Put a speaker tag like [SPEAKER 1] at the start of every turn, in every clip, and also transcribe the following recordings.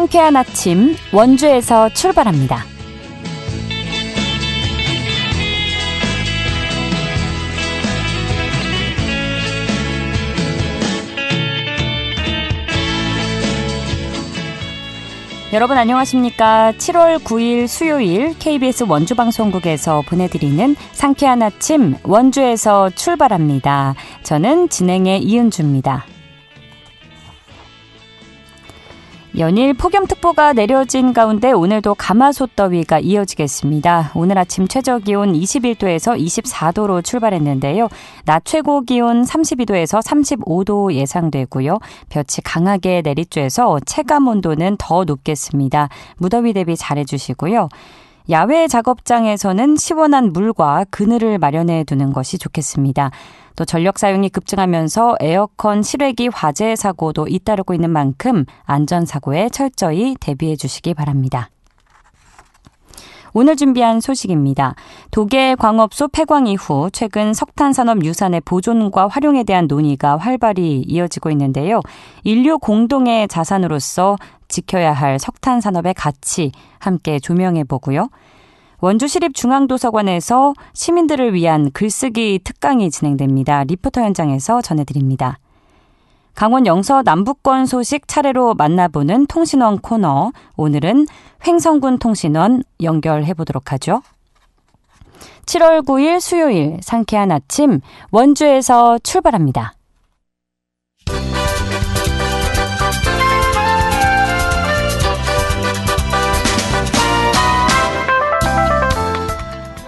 [SPEAKER 1] 상쾌한 아침 원주에서 출발합니다. 여러분 안녕하십니까? 7월 9일 수요일 KBS 원주 방송국에서 보내드리는 상쾌한 아침 원주에서 출발합니다. 저는 진행의 이은주입니다. 연일 폭염특보가 내려진 가운데 오늘도 가마솥 더위가 이어지겠습니다. 오늘 아침 최저 기온 21도에서 24도로 출발했는데요. 낮 최고 기온 32도에서 35도 예상되고요. 볕이 강하게 내리쬐서 체감 온도는 더 높겠습니다. 무더위 대비 잘해 주시고요. 야외 작업장에서는 시원한 물과 그늘을 마련해 두는 것이 좋겠습니다. 또 전력 사용이 급증하면서 에어컨 실외기 화재 사고도 잇따르고 있는 만큼 안전 사고에 철저히 대비해 주시기 바랍니다. 오늘 준비한 소식입니다. 독일 광업소 폐광 이후 최근 석탄 산업 유산의 보존과 활용에 대한 논의가 활발히 이어지고 있는데요. 인류 공동의 자산으로서 지켜야 할 석탄 산업의 가치 함께 조명해 보고요. 원주시립 중앙도서관에서 시민들을 위한 글쓰기 특강이 진행됩니다. 리포터 현장에서 전해드립니다. 강원 영서 남북권 소식 차례로 만나보는 통신원 코너. 오늘은 횡성군 통신원 연결해 보도록 하죠. 7월 9일 수요일 상쾌한 아침 원주에서 출발합니다.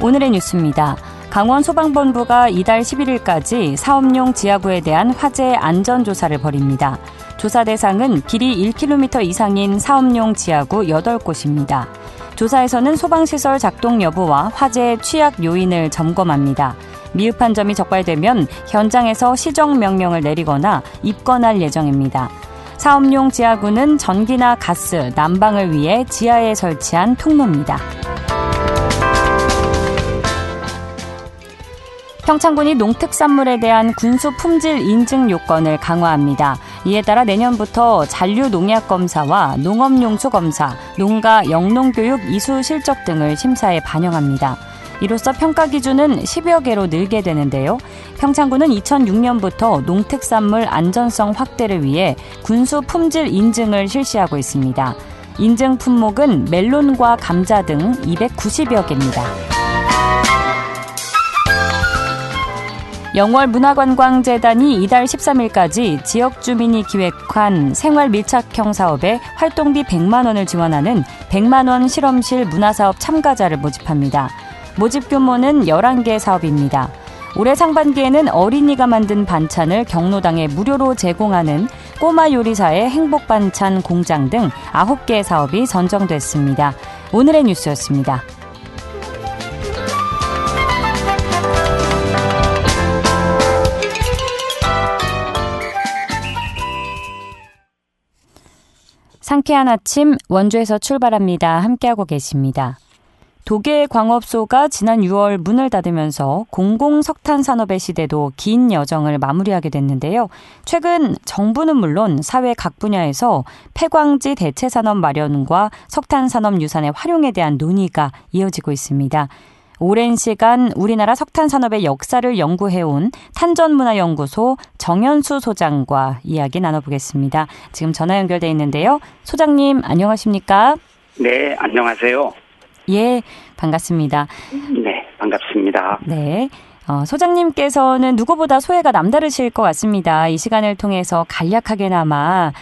[SPEAKER 1] 오늘의 뉴스입니다. 강원 소방본부가 이달 11일까지 사업용 지하구에 대한 화재 안전 조사를 벌입니다. 조사 대상은 길이 1km 이상인 사업용 지하구 8곳입니다. 조사에서는 소방시설 작동 여부와 화재 취약 요인을 점검합니다. 미흡한 점이 적발되면 현장에서 시정 명령을 내리거나 입건할 예정입니다. 사업용 지하구는 전기나 가스, 난방을 위해 지하에 설치한 통로입니다. 평창군이 농특산물에 대한 군수 품질 인증 요건을 강화합니다. 이에 따라 내년부터 잔류 농약 검사와 농업용수 검사, 농가 영농교육 이수 실적 등을 심사에 반영합니다. 이로써 평가 기준은 10여 개로 늘게 되는데요. 평창군은 2006년부터 농특산물 안전성 확대를 위해 군수 품질 인증을 실시하고 있습니다. 인증 품목은 멜론과 감자 등 290여 개입니다. 영월 문화관광재단이 이달 13일까지 지역 주민이 기획한 생활 밀착형 사업에 활동비 100만 원을 지원하는 100만 원 실험실 문화사업 참가자를 모집합니다. 모집 규모는 11개 사업입니다. 올해 상반기에는 어린이가 만든 반찬을 경로당에 무료로 제공하는 꼬마 요리사의 행복 반찬 공장 등 9개 사업이 선정됐습니다. 오늘의 뉴스였습니다. 상쾌한 아침 원주에서 출발합니다. 함께하고 계십니다. 독일 광업소가 지난 6월 문을 닫으면서 공공석탄 산업의 시대도 긴 여정을 마무리하게 됐는데요. 최근 정부는 물론 사회 각 분야에서 폐광지 대체 산업 마련과 석탄 산업 유산의 활용에 대한 논의가 이어지고 있습니다. 오랜 시간 우리나라 석탄 산업의 역사를 연구해온 탄전문화연구소 정현수 소장과 이야기 나눠보겠습니다. 지금 전화 연결돼 있는데요. 소장님 안녕하십니까?
[SPEAKER 2] 네, 안녕하세요.
[SPEAKER 1] 예, 반갑습니다.
[SPEAKER 2] 네, 반갑습니다.
[SPEAKER 1] 네. 어, 소장님께서는 누구보다 소회가 남다르실 것 같습니다. 이 시간을 통해서 간략하게나마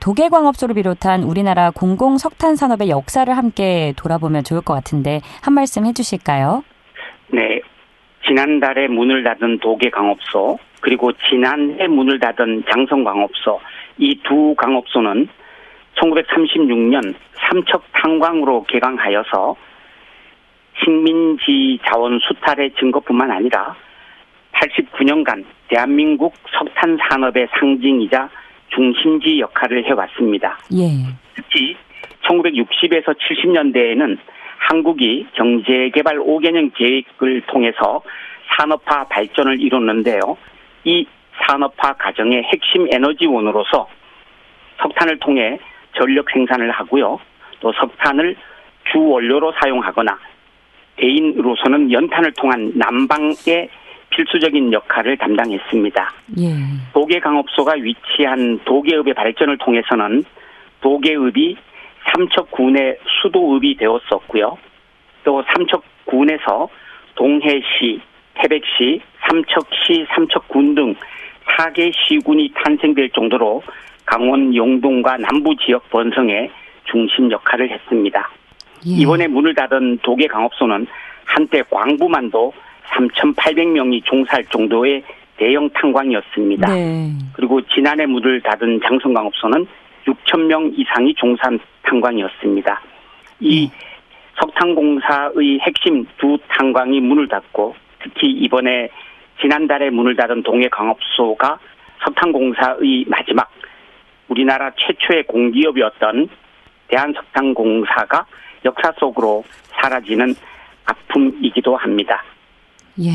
[SPEAKER 1] 도계광업소를 비롯한 우리나라 공공 석탄 산업의 역사를 함께 돌아보면 좋을 것 같은데 한 말씀 해주실까요?
[SPEAKER 2] 네, 지난달에 문을 닫은 도계광업소 그리고 지난해 문을 닫은 장성광업소 이 두 광업소는 1936년 삼척 탄광으로 개강하여서 식민지 자원 수탈의 증거뿐만 아니라 89년간 대한민국 석탄 산업의 상징이자 중심지 역할을 해왔습니다.
[SPEAKER 1] 예.
[SPEAKER 2] 특히 1960에서 70년대에는 한국이 경제개발 5개년 계획을 통해서 산업화 발전을 이뤘는데요. 이 산업화 과정의 핵심 에너지원으로서 석탄을 통해 전력 생산을 하고요. 또 석탄을 주 원료로 사용하거나 대인으로서는 연탄을 통한 난방의 필수적인 역할을 담당했습니다.
[SPEAKER 1] 예.
[SPEAKER 2] 도계 강업소가 위치한 도계읍의 발전을 통해서는 도계읍이 삼척군의 수도읍이 되었었고요. 또 삼척군에서 동해시, 태백시, 삼척시, 삼척군 등 4개 시군이 탄생될 정도로 강원 영동과 남부 지역 번성에 중심 역할을 했습니다.
[SPEAKER 1] 예.
[SPEAKER 2] 이번에 문을 닫은 도계 강업소는 한때 광부만도 3,800명이 종사할 정도의 대형 탄광이었습니다.
[SPEAKER 1] 네.
[SPEAKER 2] 그리고 지난해 문을 닫은 장성광업소는 6,000명 이상이 종사한 탄광이었습니다. 이 석탄공사의 핵심 두 탄광이 문을 닫고 특히 이번에 지난달에 문을 닫은 동해광업소가 석탄공사의 마지막 우리나라 최초의 공기업이었던 대한석탄공사가 역사 속으로 사라지는 아픔이기도 합니다.
[SPEAKER 1] 예.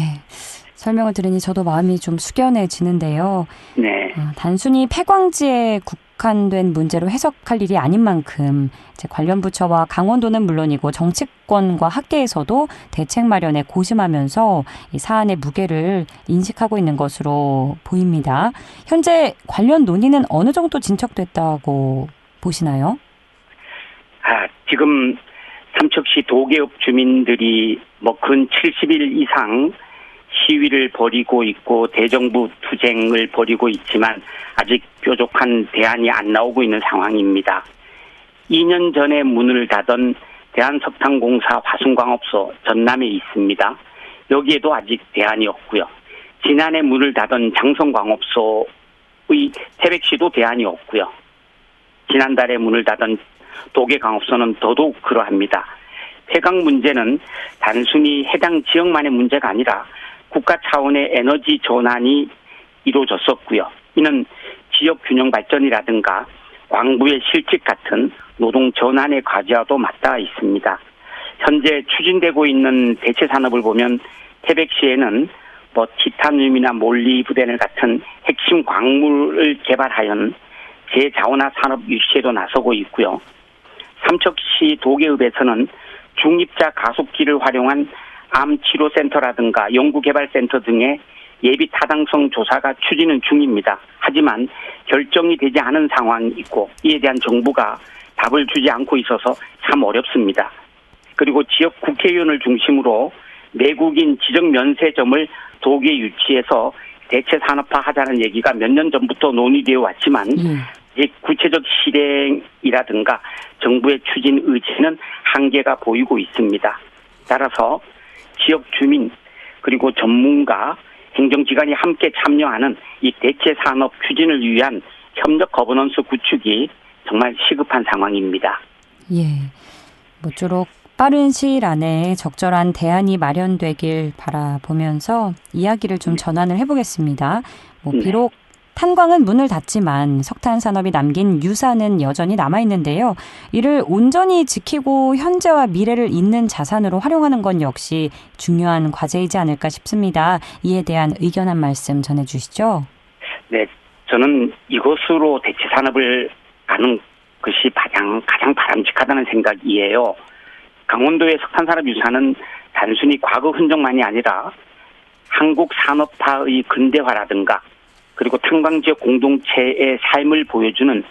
[SPEAKER 1] 설명을 들으니 저도 마음이 좀 숙연해지는데요.
[SPEAKER 2] 네.
[SPEAKER 1] 어, 단순히 폐광지에 국한된 문제로 해석할 일이 아닌 만큼 관련 부처와 강원도는 물론이고 정치권과 학계에서도 대책 마련에 고심하면서 이 사안의 무게를 인식하고 있는 것으로 보입니다. 현재 관련 논의는 어느 정도 진척됐다고 보시나요?
[SPEAKER 2] 아, 지금 삼척시 도계읍 주민들이 뭐 근 70일 이상 시위를 벌이고 있고 대정부 투쟁을 벌이고 있지만 아직 뾰족한 대안이 안 나오고 있는 상황입니다. 2년 전에 문을 닫은 대한석탄공사 화순광업소 전남에 있습니다. 여기에도 아직 대안이 없고요. 지난해 문을 닫은 장성광업소의 태백시도 대안이 없고요. 지난달에 문을 닫은 도계광업소는 더더욱 그러합니다. 폐강 문제는 단순히 해당 지역만의 문제가 아니라 국가 차원의 에너지 전환이 이루어졌었고요. 이는 지역 균형 발전이라든가 광부의 실직 같은 노동 전환의 과제와도 맞닿아 있습니다. 현재 추진되고 있는 대체 산업을 보면 태백시에는 뭐 티타늄이나 몰리브덴을 같은 핵심 광물을 개발하여 재자원화 산업 유치에도 나서고 있고요. 삼척시 도계읍에서는 중립자 가속기를 활용한 암 치료센터라든가 연구개발센터 등의 예비 타당성 조사가 추진은 중입니다. 하지만 결정이 되지 않은 상황이 있고 이에 대한 정부가 답을 주지 않고 있어서 참 어렵습니다. 그리고 지역 국회의원을 중심으로 내국인 지적 면세점을 도계 유치해서 대체 산업화 하자는 얘기가 몇 년 전부터 논의되어 왔지만
[SPEAKER 1] 예.
[SPEAKER 2] 구체적 실행이라든가 정부의 추진 의지는 한계가 보이고 있습니다. 따라서 지역 주민 그리고 전문가 행정기관이 함께 참여하는 이 대체 산업 추진을 위한 협력 거버넌스 구축이 정말 시급한 상황입니다.
[SPEAKER 1] 예. 모쪼록 빠른 시일 안에 적절한 대안이 마련되길 바라보면서 이야기를 좀 전환을 해보겠습니다. 뭐
[SPEAKER 2] 네.
[SPEAKER 1] 비록 탄광은 문을 닫지만 석탄 산업이 남긴 유산은 여전히 남아 있는데요. 이를 온전히 지키고 현재와 미래를 잇는 자산으로 활용하는 건 역시 중요한 과제이지 않을까 싶습니다. 이에 대한 의견 한 말씀 전해 주시죠.
[SPEAKER 2] 네, 저는 이것으로 대체 산업을 가는 것이 가장 가장 바람직하다는 생각이에요. 강원도의 석탄 산업 유산은 단순히 과거 흔적만이 아니라 한국 산업화의 근대화라든가 그리고 탄광 지역 공동체의 삶을 보여주는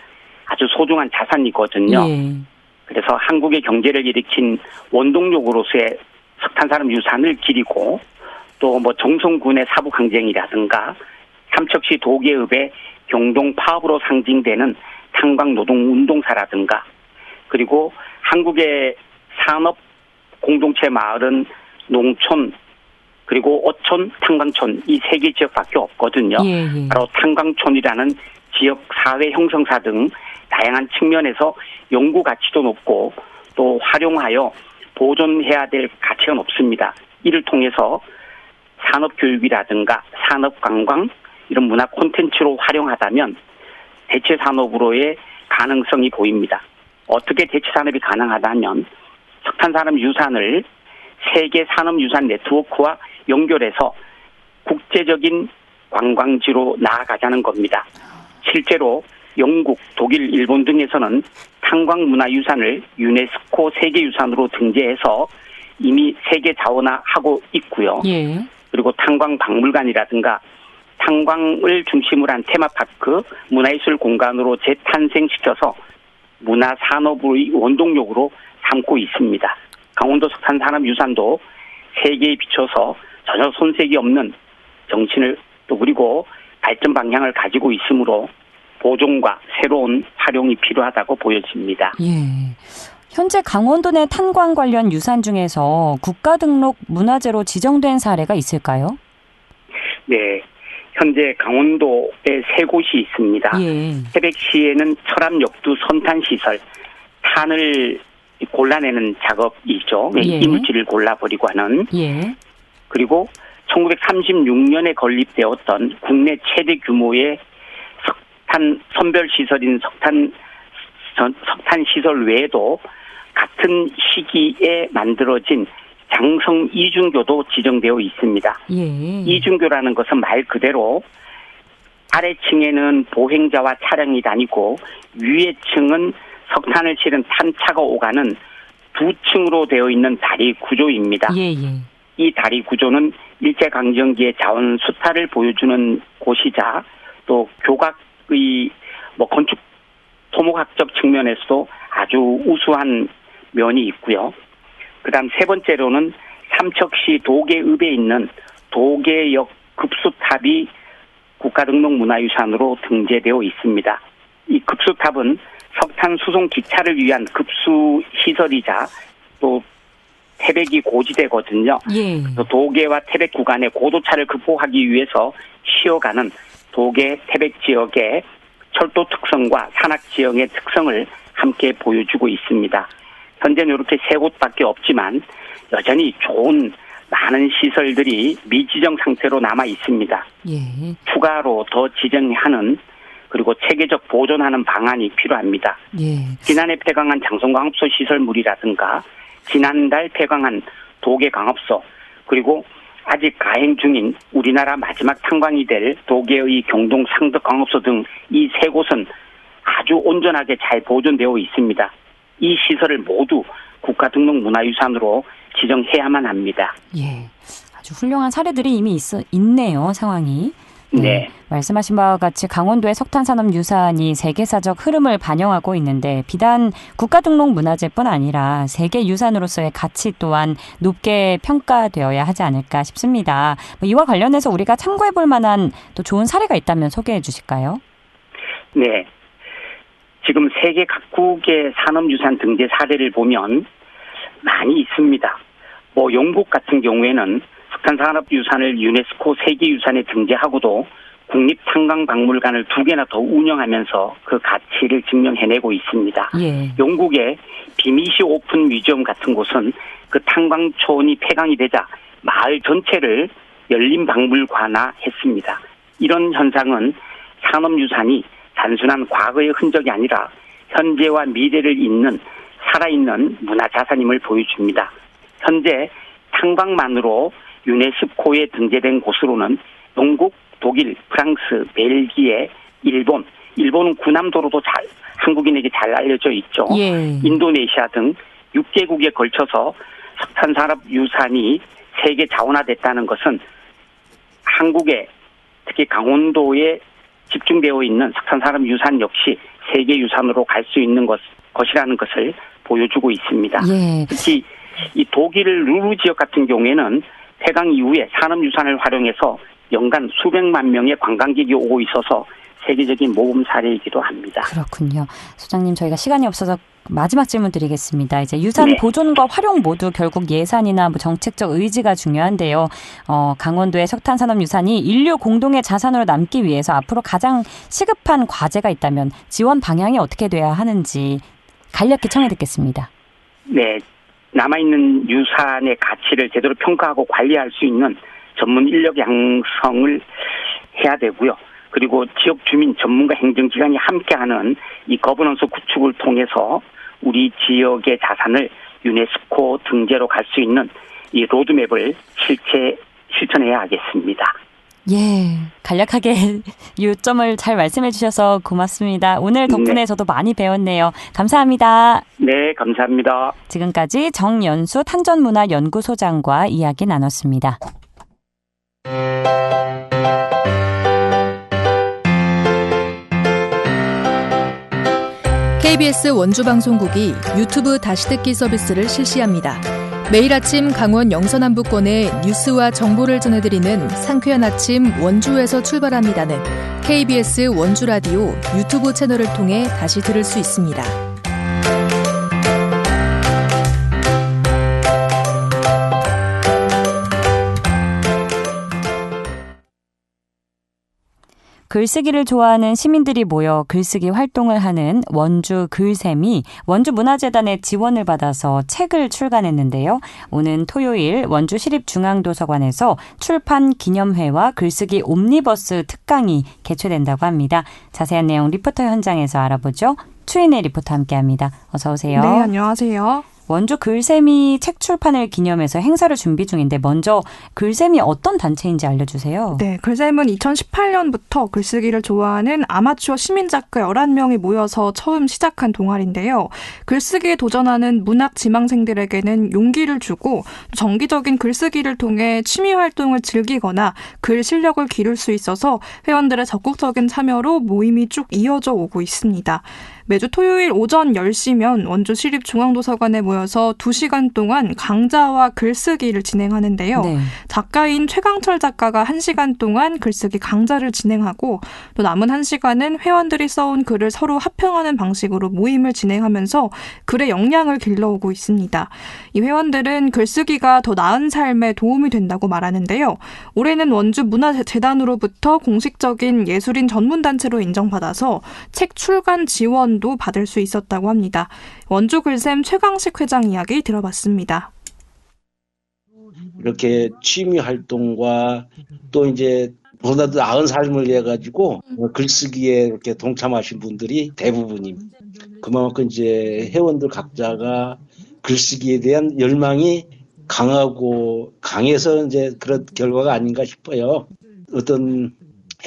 [SPEAKER 2] 아주 소중한 자산이거든요.
[SPEAKER 1] 예.
[SPEAKER 2] 그래서 한국의 경제를 일으킨 원동력으로서의 석탄산업 유산을 기리고 또 뭐 정성군의 사부 강쟁이라든가 삼척시 도계읍의 경동 파업으로 상징되는 탄광 노동 운동사라든가 그리고 한국의 산업 공동체 마을은 농촌 그리고 어촌, 탄광촌 이 세 개 지역밖에 없거든요.
[SPEAKER 1] 예, 예.
[SPEAKER 2] 바로 탄광촌이라는 지역 사회 형성사 등 다양한 측면에서 연구 가치도 높고 또 활용하여 보존해야 될 가치가 높습니다. 이를 통해서 산업 교육이라든가 산업 관광 이런 문화 콘텐츠로 활용하다면 대체 산업으로의 가능성이 보입니다. 어떻게 대체 산업이 가능하다면 석탄 산업 유산을 세계 산업 유산 네트워크와 연결해서 국제적인 관광지로 나아가자는 겁니다. 실제로 영국, 독일, 일본 등에서는 탄광 문화유산을 유네스코 세계유산으로 등재해서 이미 세계 자원화 하고 있고요.
[SPEAKER 1] 예.
[SPEAKER 2] 그리고 탄광 박물관이라든가 탄광을 중심으로 한 테마파크, 문화예술 공간으로 재탄생시켜서 문화 산업의 원동력으로 삼고 있습니다. 강원도 석탄산업유산도 세계에 비춰서 전혀 손색이 없는 정신을 또 그리고 발전 방향을 가지고 있으므로 보존과 새로운 활용이 필요하다고 보여집니다.
[SPEAKER 1] 예. 현재 강원도 내 탄광 관련 유산 중에서 국가 등록 문화재로 지정된 사례가 있을까요?
[SPEAKER 2] 네. 현재 강원도에 세 곳이 있습니다.
[SPEAKER 1] 예.
[SPEAKER 2] 태백시에는 철암 역두 선탄 시설 탄을 골라내는 작업이죠.
[SPEAKER 1] 예.
[SPEAKER 2] 이물질을 골라버리고 하는
[SPEAKER 1] 예.
[SPEAKER 2] 그리고 1936년에 건립되었던 국내 최대 규모의 석탄 선별 시설인 석탄 전- 석탄 시설 외에도 같은 시기에 만들어진 장성 이중교도 지정되어 있습니다.
[SPEAKER 1] 예.
[SPEAKER 2] 이중교라는 것은 말 그대로 아래층에는 보행자와 차량이 다니고 위에 층은 석탄을 실은 탄차가 오가는 두 층으로 되어 있는 다리 구조입니다.
[SPEAKER 1] 예, 예.
[SPEAKER 2] 이 다리 구조는 일제강점기의 자원 수탈을 보여주는 곳이자 또 교각의 뭐 건축 토목학적 측면에서도 아주 우수한 면이 있고요. 그다음 세 번째로는 삼척시 도계읍에 있는 도계역 급수탑이 국가등록문화유산으로 등재되어 있습니다. 이 급수탑은 석탄 수송 기차를 위한 급수 시설이자 또 태백이 고지대거든요.
[SPEAKER 1] 예.
[SPEAKER 2] 또 도계와 태백 구간의 고도차를 극복하기 위해서 쉬어가는 도계 태백 지역의 철도 특성과 산악 지형의 특성을 함께 보여주고 있습니다. 현재는 이렇게 세 곳밖에 없지만 여전히 좋은 많은 시설들이 미지정 상태로 남아 있습니다.
[SPEAKER 1] 예.
[SPEAKER 2] 추가로 더 지정하는 그리고 체계적 보존하는 방안이 필요합니다.
[SPEAKER 1] 예.
[SPEAKER 2] 지난해 폐광한 장성광업소 시설물이라든가 지난달 폐광한 도계광업소 그리고 아직 가행 중인 우리나라 마지막 탄광이 될 도계의 경동 상덕광업소 등 이 세 곳은 아주 온전하게 잘 보존되어 있습니다. 이 시설을 모두 국가등록문화유산으로 지정해야만 합니다.
[SPEAKER 1] 예. 아주 훌륭한 사례들이 이미 있어, 있네요, 상황이.
[SPEAKER 2] 네.
[SPEAKER 1] 말씀하신 바와 같이 강원도의 석탄산업 유산이 세계사적 흐름을 반영하고 있는데 비단 국가등록 문화재뿐 아니라 세계 유산으로서의 가치 또한 높게 평가되어야 하지 않을까 싶습니다. 뭐 이와 관련해서 우리가 참고해 볼 만한 또 좋은 사례가 있다면 소개해 주실까요?
[SPEAKER 2] 네. 지금 세계 각국의 산업유산 등재 사례를 보면 많이 있습니다. 뭐 영국 같은 경우에는 석탄산업유산을 유네스코 세계유산에 등재하고도 국립탄광박물관을 두 개나 더 운영하면서 그 가치를 증명해내고 있습니다.
[SPEAKER 1] 예.
[SPEAKER 2] 영국의 비미시 오픈 뮤지엄 같은 곳은 그 탄광촌이 폐광이 되자 마을 전체를 열린 박물관화 했습니다. 이런 현상은 산업유산이 단순한 과거의 흔적이 아니라 현재와 미래를 잇는 살아있는 문화자산임을 보여줍니다. 현재 탄광만으로 유네스코에 등재된 곳으로는 영국, 독일, 프랑스, 벨기에, 일본, 일본은 구남도로도 잘 한국인에게 잘 알려져 있죠.
[SPEAKER 1] 예.
[SPEAKER 2] 인도네시아 등 6개국에 걸쳐서 석탄 산업 유산이 세계 자원화됐다는 것은 한국에 특히 강원도에 집중되어 있는 석탄 산업 유산 역시 세계 유산으로 갈 수 있는 것, 것이라는 것을 보여주고 있습니다.
[SPEAKER 1] 예.
[SPEAKER 2] 특히 이 독일 루르 지역 같은 경우에는 폐광 이후에 산업유산을 활용해서 연간 수백만 명의 관광객이 오고 있어서 세계적인 모범 사례이기도 합니다.
[SPEAKER 1] 그렇군요. 소장님, 저희가 시간이 없어서 마지막 질문 드리겠습니다. 이제 유산
[SPEAKER 2] 네.
[SPEAKER 1] 보존과 활용 모두 결국 예산이나 뭐 정책적 의지가 중요한데요. 어, 강원도의 석탄 산업 유산이 인류 공동의 자산으로 남기 위해서 앞으로 가장 시급한 과제가 있다면 지원 방향이 어떻게 돼야 하는지 간략히 청해 듣겠습니다.
[SPEAKER 2] 네, 남아있는 유산의 가치를 제대로 평가하고 관리할 수 있는 전문 인력 양성을 해야 되고요. 그리고 지역 주민 전문가 행정기관이 함께하는 이 거버넌스 구축을 통해서 우리 지역의 자산을 유네스코 등재로 갈 수 있는 이 로드맵을 실체 실천해야 하겠습니다.
[SPEAKER 1] 예, 간략하게 요점을 잘 말씀해 주셔서 고맙습니다. 오늘 덕분에 네. 저도 많이 배웠네요. 감사합니다.
[SPEAKER 2] 네, 감사합니다.
[SPEAKER 1] 지금까지 정연수 탄전문화연구소장과 이야기 나눴습니다.
[SPEAKER 3] KBS 원주방송국이 유튜브 다시 듣기 서비스를 실시합니다. 매일 아침 강원 영서남부권의 뉴스와 정보를 전해드리는 상쾌한 아침 원주에서 출발합니다는 KBS 원주라디오 유튜브 채널을 통해 다시 들을 수 있습니다.
[SPEAKER 1] 글쓰기를 좋아하는 시민들이 모여 글쓰기 활동을 하는 원주 글샘이 원주 문화재단의 지원을 받아서 책을 출간했는데요. 오는 토요일 원주 시립중앙도서관에서 출판 기념회와 글쓰기 옴니버스 특강이 개최된다고 합니다. 자세한 내용 리포터 현장에서 알아보죠. 추인의 리포터 함께합니다. 어서 오세요.
[SPEAKER 4] 네, 안녕하세요.
[SPEAKER 1] 원주 글샘이 책 출판을 기념해서 행사를 준비 중인데 먼저 글샘이 어떤 단체인지 알려주세요.
[SPEAKER 4] 네, 글샘은 2018년부터 글쓰기를 좋아하는 아마추어 시민 작가 11명이 모여서 처음 시작한 동아리인데요. 글쓰기에 도전하는 문학 지망생들에게는 용기를 주고 정기적인 글쓰기를 통해 취미 활동을 즐기거나 글 실력을 기를 수 있어서 회원들의 적극적인 참여로 모임이 쭉 이어져 오고 있습니다. 매주 토요일 오전 10시면 원주 시립중앙도서관에 모여서 2시간 동안 강좌와 글쓰기를 진행하는데요. 네. 작가인 최강철 작가가 1시간 동안 글쓰기 강좌를 진행하고 또 남은 1시간은 회원들이 써온 글을 서로 합평하는 방식으로 모임을 진행하면서 글의 역량을 길러오고 있습니다. 이 회원들은 글쓰기가 더 나은 삶에 도움이 된다고 말하는데요. 올해는 원주 문화재단으로부터 공식적인 예술인 전문단체로 인정받아서 책 출간 지원 지원도 받을 수 있었다고 합니다. 원주 글샘 최강식 회장 이야기 들어봤습니다.
[SPEAKER 5] 이렇게 취미 활동과 또 이제 보다도 나은 삶을 위해 가지고 글쓰기에 이렇게 동참하신 분들이 대부분입니다. 그만큼 이제 회원들 각자가 글쓰기에 대한 열망이 강하고 강해서 이제 그런 결과가 아닌가 싶어요. 어떤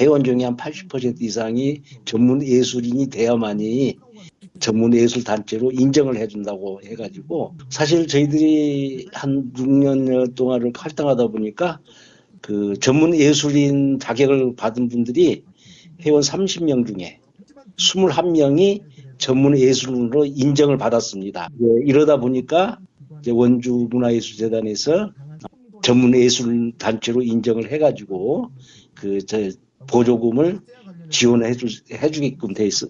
[SPEAKER 5] 회원 중에 한 80% 이상이 전문 예술인이 되어야만이 전문 예술 단체로 인정을 해준다고 해가지고 사실 저희들이 한 6년 동안을 활동하다 보니까 그 전문 예술인 자격을 받은 분들이 회원 30명 중에 21명이 전문 예술인으로 인정을 받았습니다. 이러다 보니까 원주 문화예술재단에서 전문 예술 단체로 인정을 해가지고 그 저 보조금을 지원해 주, 해주게끔 돼 있어.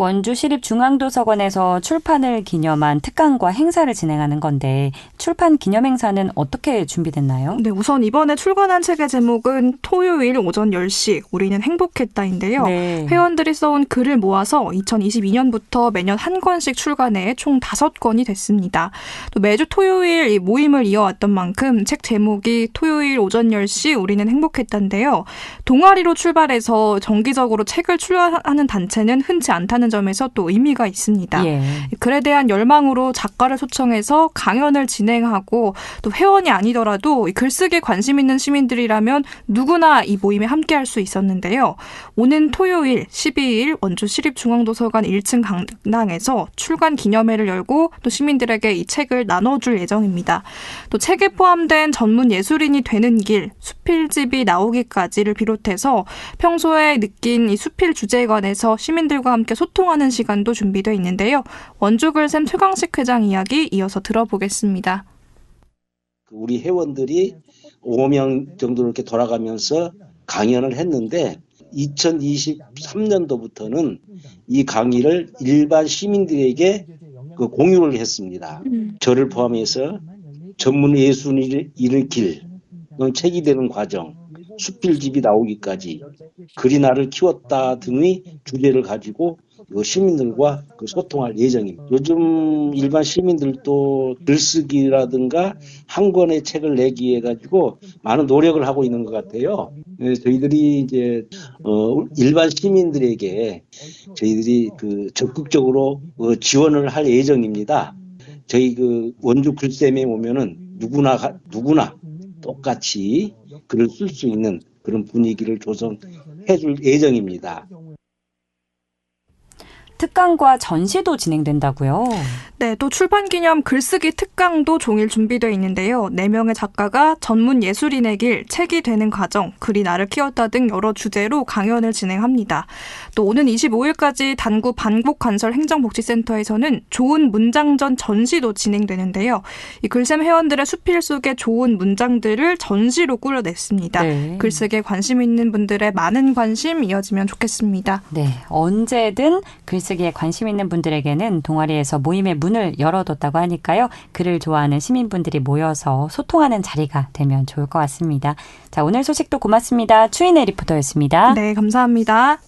[SPEAKER 1] 원주시립중앙도서관에서 출판을 기념한 특강과 행사를 진행하는 건데 출판 기념 행사는 어떻게 준비됐나요?
[SPEAKER 4] 네, 우선 이번에 출간한 책의 제목은 토요일 오전 10시 우리는 행복했다인데요. 네. 회원들이 써온 글을 모아서 2022년부터 매년 한 권씩 출간해 총 5권이 됐습니다. 또 매주 토요일 이 모임을 이어왔던 만큼 책 제목이 토요일 오전 10시 우리는 행복했다인데요. 동아리로 출발해서 정기적으로 책을 출간하는 단체는 흔치 않다는 점에서 또 의미가 있습니다. 예. 글에 대한 열망으로 작가를 초청해서 강연을 진행하고 또 회원이 아니더라도 글쓰기에 관심 있는 시민들이라면 누구나 이 모임에 함께할 수 있었는데요. 오는 토요일 12일 원주 시립중앙도서관 1층 강당에서 출간 기념회를 열고 또 시민들에게 이 책을 나눠줄 예정입니다. 또 책에 포함된 전문 예술인이 되는 길, 수필집이 나오기까지를 비롯해서 평소에 느낀 이 수필 주제에 관해서 시민들과 함께 소통 소통하는 시간도 준비되어 있는데요. 원주글샘 최강식 회장 이야기 이어서 들어보겠습니다.
[SPEAKER 5] 우리 회원들이 5명 정도 이렇게 돌아가면서 강연을 했는데 2023년도부터는 이 강의를 일반 시민들에게 그 공유를 했습니다. 음. 저를 포함해서 전문 예술인을 길, 책이 되는 과정, 수필집이 나오기까지 글이 나를 키웠다 등의 주제를 가지고 그 시민들과 그 소통할 예정입니다. 요즘 일반 시민들도 글쓰기라든가 한 권의 책을 내기 위해 가지고 많은 노력을 하고 있는 것 같아요. 네, 저희들이 이제 어 일반 시민들에게 저희들이 그 적극적으로 어 지원을 할 예정입니다. 저희 그 원주 글쌤에 오면은 누구나 누구나 똑같이 글을 쓸 수 있는 그런 분위기를 조성해 줄 예정입니다.
[SPEAKER 1] 특강과 전시도 진행된다고요?
[SPEAKER 4] 네, 또 출판 기념 글쓰기 특강도 종일 준비되어 있는데요. 4명의 작가가 전문 예술인의 길, 책이 되는 과정, 글이 나를 키웠다 등 여러 주제로 강연을 진행합니다. 또 오는 25일까지 단구 반곡관설 행정복지센터에서는 좋은 문장전 전시도 진행되는데요. 이 글샘 회원들의 수필 속에 좋은 문장들을 전시로 꾸려냈습니다. 네. 글쓰기에 관심 있는 분들의 많은 관심 이어지면 좋겠습니다.
[SPEAKER 1] 네, 언제든 글쓰기 글쓰기에 관심 있는 분들에게는 동아리에서 모임의 문을 열어뒀다고 하니까요. 글을 좋아하는 시민분들이 모여서 소통하는 자리가 되면 좋을 것 같습니다. 자, 오늘 소식도 고맙습니다. 추인의 리포터였습니다.
[SPEAKER 4] 네, 감사합니다.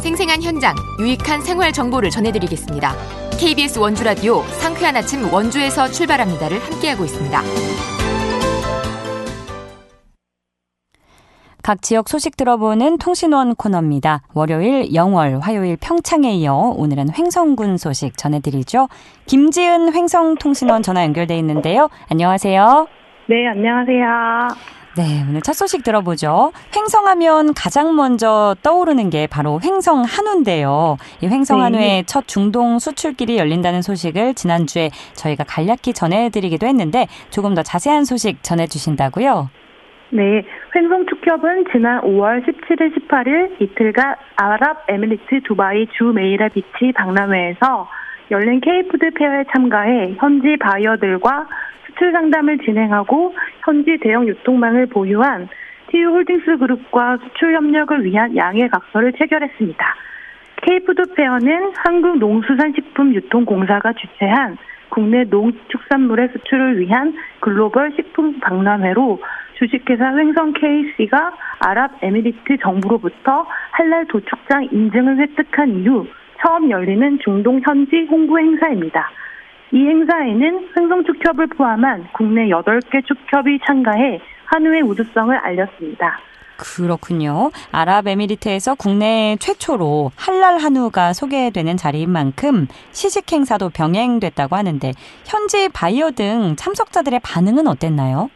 [SPEAKER 6] 생생한 현장, 유익한 생활 정보를 전해드리겠습니다. KBS 원주 라디오 상쾌한 아침 원주에서 출발합니다를 함께하고 있습니다.
[SPEAKER 1] 각 지역 소식 들어보는 통신원 코너입니다. 월요일 영월, 화요일 평창에 이어 오늘은 횡성군 소식 전해드리죠. 김지은 횡성 통신원 전화 연결돼 있는데요. 안녕하세요.
[SPEAKER 7] 네, 안녕하세요.
[SPEAKER 1] 네, 오늘 첫 소식 들어보죠. 횡성하면 가장 먼저 떠오르는 게 바로 횡성 한우인데요. 이 횡성 한우의 네. 첫 중동 수출길이 열린다는 소식을 지난주에 저희가 간략히 전해드리기도 했는데 조금 더 자세한 소식 전해주신다고요?
[SPEAKER 7] 네, 횡성축협은 지난 5월 17일, 18일 이틀간 아랍에미리트 두바이 주 메이라 비치 박람회에서 열린 케이푸드 페어에 참가해 현지 바이어들과 수출 상담을 진행하고 현지 대형 유통망을 보유한 TU 홀딩스 그룹과 수출 협력을 위한 양해 각서를 체결했습니다. 케이푸드 페어는 한국농수산식품유통공사가 주최한 국내 농축산물의 수출을 위한 글로벌 식품 박람회로 주식회사 횡성 KC가 아랍에미리트 정부로부터 할랄 도축장 인증을 획득한 이후 처음 열리는 중동 현지 홍보 행사입니다. 이 행사에는 횡성 축협을 포함한 국내 8개 축협이 참가해 한우의 우수성을 알렸습니다.
[SPEAKER 1] 그렇군요. 아랍에미리트에서 국내 최초로 할랄 한우가 소개되는 자리인 만큼 시식 행사도 병행됐다고 하는데 현지 바이어 등 참석자들의 반응은 어땠나요?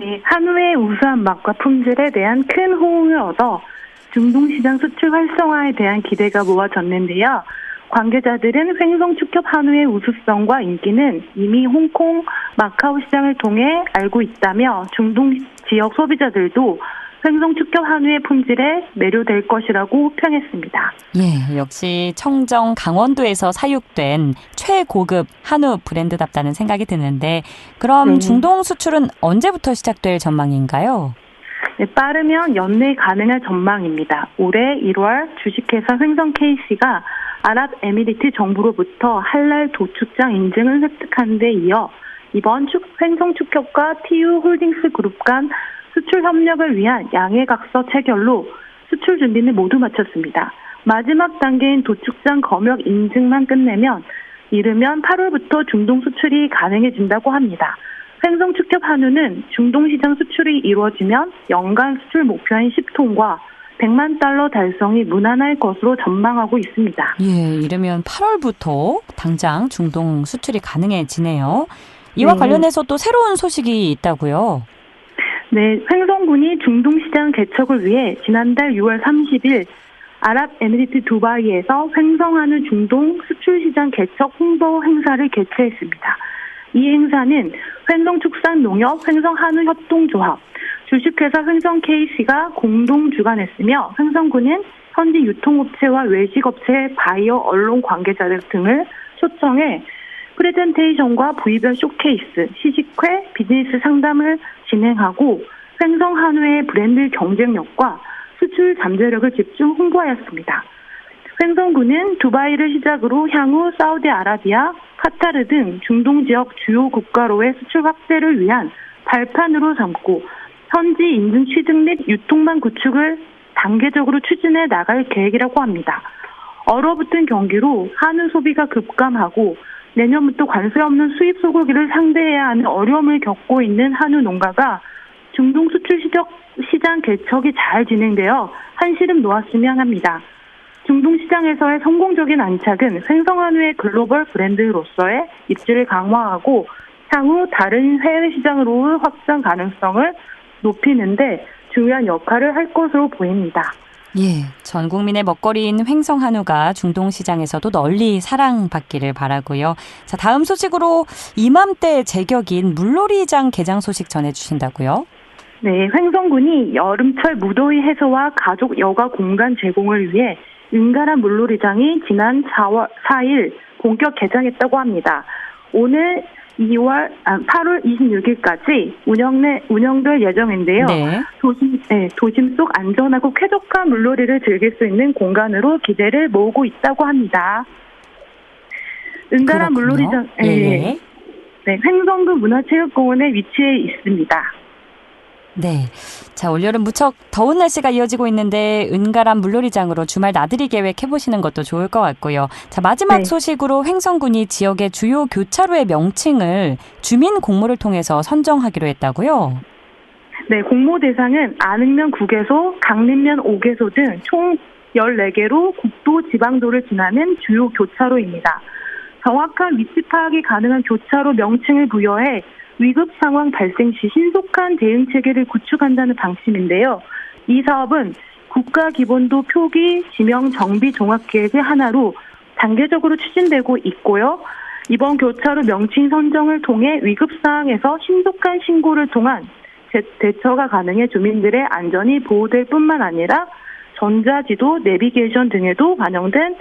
[SPEAKER 7] 네, 한우의 우수한 맛과 품질에 대한 큰 호응을 얻어 중동시장 수출 활성화에 대한 기대가 모아졌는데요. 관계자들은 횡성 축협 한우의 우수성과 인기는 이미 홍콩, 마카오 시장을 통해 알고 있다며 중동 지역 소비자들도 횡성 축협 한우의 품질에 매료될 것이라고 평했습니다.
[SPEAKER 1] 예, 역시 청정 강원도에서 사육된 최고급 한우 브랜드답다는 생각이 드는데 그럼 네. 중동 수출은 언제부터 시작될 전망인가요?
[SPEAKER 7] 네, 빠르면 연내 가능할 전망입니다. 올해 1월 주식회사 횡성 KC가 아랍에미리트 정부로부터 할랄 도축장 인증을 획득한 데 이어 이번 축, 횡성 축협과 TU 홀딩스 그룹 간 수출 협력을 위한 양해각서 체결로 수출 준비는 모두 마쳤습니다. 마지막 단계인 도축장 검역 인증만 끝내면 이르면 8월부터 중동 수출이 가능해진다고 합니다. 횡성 축협 한우는 중동 시장 수출이 이루어지면 연간 수출 목표인 10톤과 100만 달러 달성이 무난할 것으로 전망하고 있습니다.
[SPEAKER 1] 예, 이르면 8월부터 당장 중동 수출이 가능해지네요. 이와 네. 관련해서 또 새로운 소식이 있다고요.
[SPEAKER 7] 네, 횡성군이 중동시장 개척을 위해 지난달 6월 30일 아랍에미리트 두바이에서 횡성하는 중동 수출시장 개척 홍보 행사를 개최했습니다. 이 행사는 횡성축산농협 횡성한우협동조합, 주식회사 횡성KC가 공동 주관했으며 횡성군은 현지 유통업체와 외식업체, 바이어, 언론 관계자들 등을 초청해 프레젠테이션과 부위별 쇼케이스, 시식회, 비즈니스 상담을 진행하고 횡성 한우의 브랜드 경쟁력과 수출 잠재력을 집중 홍보하였습니다. 횡성군은 두바이를 시작으로 향후 사우디아라비아, 카타르 등 중동 지역 주요 국가로의 수출 확대를 위한 발판으로 삼고 현지 인증 취득 및 유통망 구축을 단계적으로 추진해 나갈 계획이라고 합니다. 얼어붙은 경기로 한우 소비가 급감하고 내년부터 관세 없는 수입 소고기를 상대해야 하는 어려움을 겪고 있는 한우 농가가 중동 수출 시적, 시장 개척이 잘 진행되어 한시름 놓았으면 합니다. 중동 시장에서의 성공적인 안착은 횡성한우의 글로벌 브랜드로서의 입지를 강화하고 향후 다른 해외 시장으로 확장 가능성을 높이는데 중요한 역할을 할 것으로 보입니다.
[SPEAKER 1] 예, 전 국민의 먹거리인 횡성 한우가 중동 시장에서도 널리 사랑받기를 바라고요. 자, 다음 소식으로 이맘때 제격인 물놀이장 개장 소식 전해 주신다고요?
[SPEAKER 7] 네, 횡성군이 여름철 무더위 해소와 가족 여가 공간 제공을 위해 은가란 물놀이장이 지난 4월 4일 본격 개장했다고 합니다. 오늘 2월 아, 8월 26일까지 운영내 운영될 예정인데요. 네. 도심 네, 도심 속 안전하고 쾌적한 물놀이를 즐길 수 있는 공간으로 기대를 모으고 있다고 합니다. 은가란 물놀이장 네. 네. 네, 횡성구 문화체육공원에 위치해 있습니다.
[SPEAKER 1] 네. 자, 올여름 무척 더운 날씨가 이어지고 있는데 은가람 물놀이장으로 주말 나들이 계획 해 보시는 것도 좋을 것 같고요. 자, 마지막 네. 소식으로 횡성군이 지역의 주요 교차로의 명칭을 주민 공모를 통해서 선정하기로 했다고요.
[SPEAKER 7] 네, 공모 대상은 안흥면 9개소, 강림면 5개소 등 총 14개로 국도 지방도를 지나는 주요 교차로입니다. 정확한 위치 파악이 가능한 교차로 명칭을 부여해 위급 상황 발생 시 신속한 대응 체계를 구축한다는 방침인데요. 이 사업은 국가 기본도 표기 지명 정비 종합 계획의 하나로 단계적으로 추진되고 있고요. 이번 교차로 명칭 선정을 통해 위급 상황에서 신속한 신고를 통한 대처가 가능해 주민들의 안전이 보호될 뿐만 아니라 전자지도 내비게이션 등에도 반영된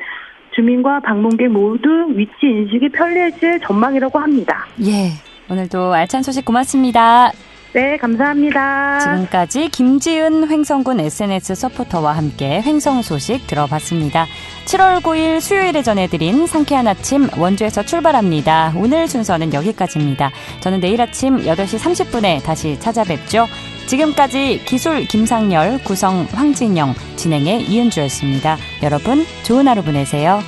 [SPEAKER 7] 주민과 방문객 모두 위치 인식이 편리해질 전망이라고 합니다.
[SPEAKER 1] 예. 오늘도 알찬 소식 고맙습니다.
[SPEAKER 7] 네, 감사합니다.
[SPEAKER 1] 지금까지 김지은 횡성군 SNS 서포터와 함께 횡성 소식 들어봤습니다. 7월 9일 수요일에 전해드린 상쾌한 아침 원주에서 출발합니다. 오늘 순서는 여기까지입니다. 저는 내일 아침 8시 30분에 다시 찾아뵙죠. 지금까지 기술 김상열, 구성 황진영, 진행의 이은주였습니다. 여러분, 좋은 하루 보내세요.